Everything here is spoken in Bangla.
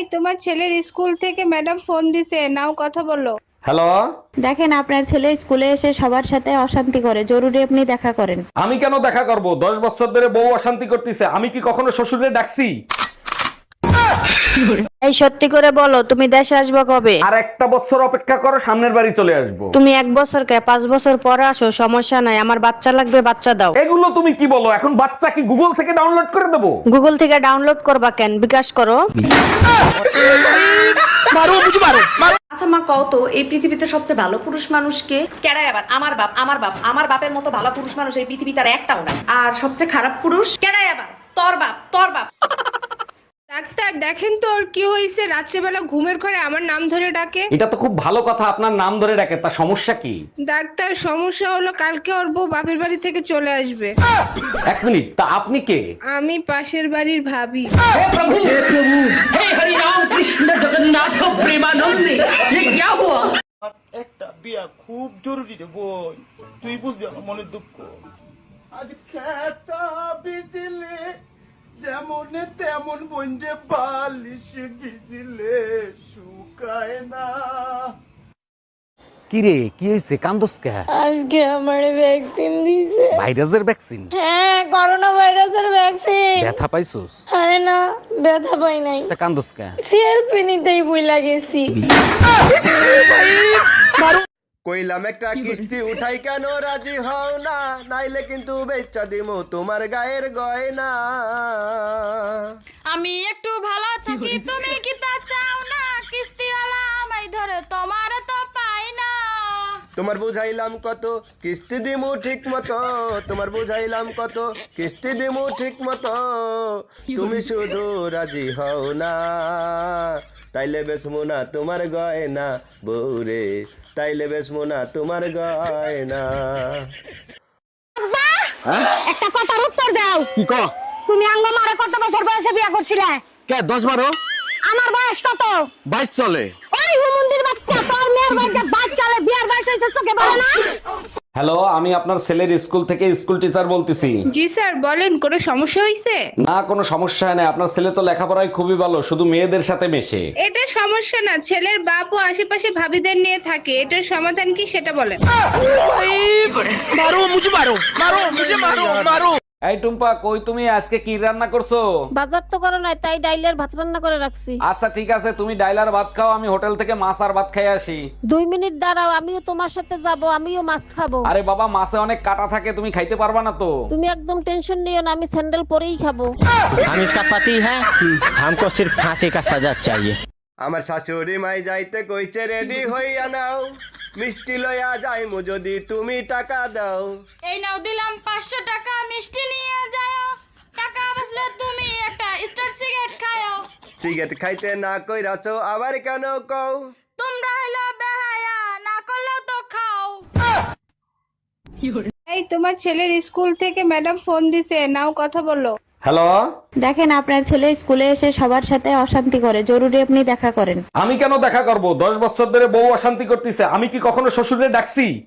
এই তোমার ছেলের স্কুল থেকে ম্যাডাম ফোন দিছে নাও কথা বলো। হ্যালো? দেখেন আপনার ছেলে স্কুলে এসে সবার সাথে অশান্তি করে জরুরি আপনি দেখা করেন। আমি কেন দেখা করব? দশ বছর ধরে বউ অশান্তি করতেছে আমি কি কখনো শ্বশুরে ডাকছি? এই সত্যি করে বলো তুমি দেশে আসবে কবে? আর একটা বছর অপেক্ষা করো সামনের বাড়ি চলে আসব। তুমি এক বছর কে পাঁচ বছর পরে আসো সমস্যা নাই আমার বাচ্চা লাগবে বাচ্চা দাও। এগুলো তুমি কি বলো এখন বাচ্চা কি গুগল থেকে ডাউনলোড করে দেবো? গুগল থেকে ডাউনলোড করবা কেন? বিকাশ করো। আচ্ছা মা কও তো এই পৃথিবীতে সবচেয়ে ভালো পুরুষ মানুষকে কেডাই আবার আমার বাপ আমার বাপ আমার বাপের মতো ভালো পুরুষ মানুষ এই পৃথিবীতে আর একটাও না আর সবচেয়ে খারাপ পুরুষ? কেডাই আবার তোর বাপ তোর বাপ। ডাক্তার দেখেন তো ওর কি হয়েছে। রাত্রেবেলা ঘুমের ঘরে আমার নাম ধরে ডাকে। এটা তো খুব ভালো কথা আপনার নাম ধরে ডাকে তা সমস্যা কি? ডাক্তার সমস্যা হলো কালকে ওর বউ বাপের বাড়ি থেকে চলে আসবে। এক মিনিট তা আপনি কে? আমি পাশের বাড়ির ভাবি। হে প্রভু! হে প্রভু! হে হরি রাম কৃষ্ণ জগন্নাথ প্রেমানন্দে এ কি হুয়া একটা বিয়া খুব জরুরি রে বই। তুই বুঝবি আমার মনের দুঃখ। আজ খেতা বিজিলে যেমন তেমন বন্ধে বালিশ ভিজিলে শুকায় না। কিরে কি হয়েছে কান্দস কে? আজকে আমার ভ্যাকসিন দিছে। ভাইরাসের ভ্যাকসিন হ্যাঁ করোনা ভাইরাসের ভ্যাকসিন ব্যথা পাইছোস? আরে না ব্যথা পাই নাই। তা কান্দস কে? সেলফি নিতেই ভুলা গেছি। কইলাম একটা কিস্তি উঠাই কেন রাজি হও না? নাইলে কিন্তু বেচা দিমু তোমার গায়ের গয়না। আমি একটু ভালো থাকি তুমি কি তা চাও না? কিস্তিওয়ালা আমায় ধরে তোমার তো পাই না। তোমার বুঝাইলাম কত কিস্তি দিমু ঠিক মতো। তোমার বুঝাইলাম কত কিস্তি দিমু ঠিক মতো। তুমি শুধু রাজি হও না। তাইলে বেসমু মোনা তোমার গয়না বউরে। তাইলে বেশ মোনা তোমার গয়না। একটা কথার উত্তর দাও। কি ক তুমি আঙ্গ মারে কত বছর বয়সে বিয়া করছিলে? কে দশ বারো? আমার বয়স কত? বাইশ চলে। ওই হুমুন্দির বাচ্চা তোর মেয়ের বাচ্চা বাচ্চালে বিয়ার বয়স হয়েছে চোখে বলে না? হ্যালো আমি আপনার ছেলের স্কুল থেকে স্কুল টিচার বলতেছি। জি স্যার বলেন কোনো সমস্যা হয়েছে না কোনো সমস্যা নেই। আপনার ছেলে তো লেখাপড়ায় খুবই ভালো শুধু মেয়েদের সাথে মেশে। এটা সমস্যা না ছেলের বাপ ও আশেপাশে ভাবিদের নিয়ে থাকে এটার সমাধান কি সেটা বলেন। এই টুম্পা কই তুমি আজকে কি রান্না করছো বাজার তো করো নাই তাই ডাইলের ভাত রান্না করে রাখছি আচ্ছা ঠিক আছে তুমি ডাইলার ভাত খাও আমি হোটেল থেকে মাছ আর ভাত খাই আসি দুই মিনিট দাঁড়াও আমিও তোমার সাথে যাব আমিও মাছ খাবো আরে বাবা মাছে অনেক কাটা থাকে তুমি খাইতে পারবা না তো তুমি একদম টেনশন নিও না আমি স্যান্ডেল পরেই খাবো हम इसका पति है हमको सिर्फ फांसी का सजा चाहिए আমার শাশুড়ি মাই যাইতে কইছে রেডি হইয়া নাও মিষ্টি লইয়া যাইমু যদি তুমি টাকা দাও। এই নাও দিলাম পাঁচশো টাকা মিষ্টি নিয়ে যাও। টাকা বাঁচলে তুমি একটা স্টার সিগারেট খাও। সিগারেট খাইতে না কইরাছো আবার কেন কও? তোমরা হইল বেহায়া না করলেও তো খাও। এই তোমার ছেলের স্কুল থেকে ম্যাডাম ফোন দিছে নাও কথা বলো। হ্যালো? দেখেন আপনার ছেলে স্কুলে এসে সবার সাথে অশান্তি করে। জরুরি আপনি দেখা করেন। আমি কেন দেখা করব? দশ বছর ধরে বউ অশান্তি করতেছে। আমি কি কখনো শ্বশুরে ডাকছি?